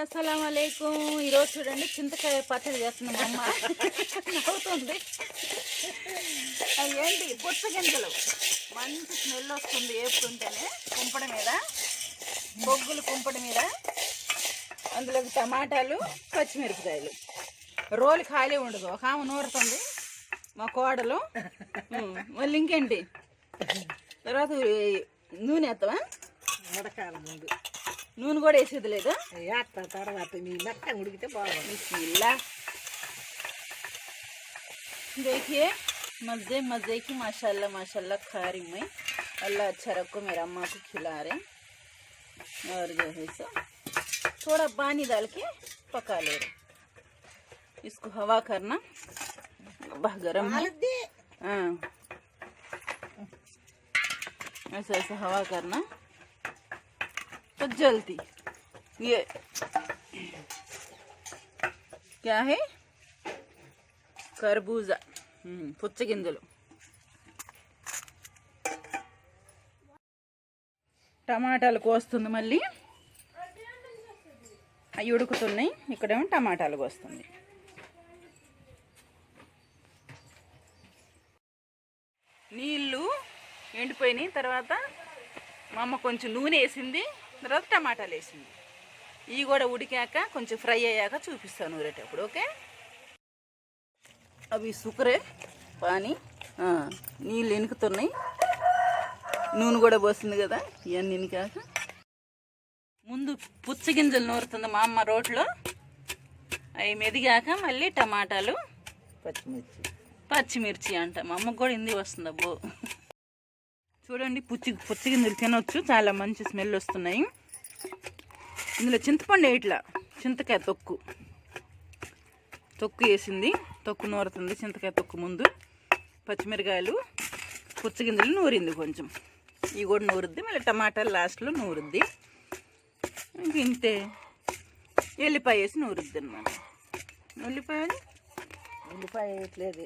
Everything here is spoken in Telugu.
అస్సలం అయికం ఈరోజు చూడండి చింతకాయ పచ్చడి చేస్తున్నాం అమ్మ. అవుతుంది ఏంటి? పుచ్చ గింజలు. మంచి స్మెల్ వస్తుంది వేపుతుంటేనే కుంపడి మీద. బొగ్గులు కుంపడి మీద. అందులోకి టమాటాలు పచ్చిమిరపకాయలు. రోలు ఖాళీ ఉండదు. ఒక ఆమె నూరుతుంది. మా కోడలు. మళ్ళీ ఇంకేంటి? తర్వాత నూనె వేస్తావా? ఉడకాలి ముందు. నూనె కూడా వేసేది లేదా వేస్తా తర్వాత నీ మెత్త ఉడికితే బాగుంది बिस्मिल्लाह देखिए मज़े मज़े की माशाल्लाह माशाल्लाह खा रही मैं अल्लाह अच्छा रखो मेरा अम्मा को खिला रहे और जो है सो थोड़ा पानी डाल के पका ले रहे इसको हवा करना बाह गरम है కాలుద్ది हाँ ऐसा ऐसा हवा करना तो जलती ये क्या है కర్బూజా మ్మ్, పుచ్చగింజలు టమాటాలు కోస్తుంది మళ్ళీ అవి ఉడుకుతున్నాయి ఇక్కడేమో టమాటాలు కోస్తుంది నీళ్ళు ఎండిపోయినాయి తర్వాత మా అమ్మ కొంచెం నూనె వేసింది తర్వాత టమాటాలు వేసింది ఇవి కూడా ఉడికాక కొంచెం ఫ్రై అయ్యాక చూపిస్తాను ఊరేటప్పుడు ఓకే? అవి సుకరే పాని నీళ్ళు ఎనుకుతున్నాయి. నూనె కూడా పోసింది కదా ఇవన్నీ ఎనికాక. ముందు పుచ్చగింజలు నూరుతుంది మా అమ్మ రోట్లో. అవి మెదిగాక మళ్ళీ టమాటాలు పచ్చిమిర్చి. పచ్చిమిర్చి అంట. మా అమ్మకు కూడా హిందీ వస్తుంది అబ్బో చూడండి పుచ్చి పుచ్చిగింజలు తినొచ్చు చాలా మంచి స్మెల్ వస్తున్నాయి. ఇందులో చింతపండు ఇట్లా? చింతకాయ తొక్కు. తొక్కు వేసింది. తొక్కు నూరుతుంది. చింతకాయ తొక్కు ముందు. పచ్చిమిరకాయలు పుచ్చగింజలు నూరింది కొంచెం. ఇవి కూడా నూరుద్ది. మళ్ళీ టమాటాలు లాస్ట్లో నూరుద్ది. ఇంక ఇంతే. ఎల్లిపాయ వేసి నూరుద్ది అనమాట ఉల్లిపాయలు ఉల్లిపాయ వేయట్లేదు.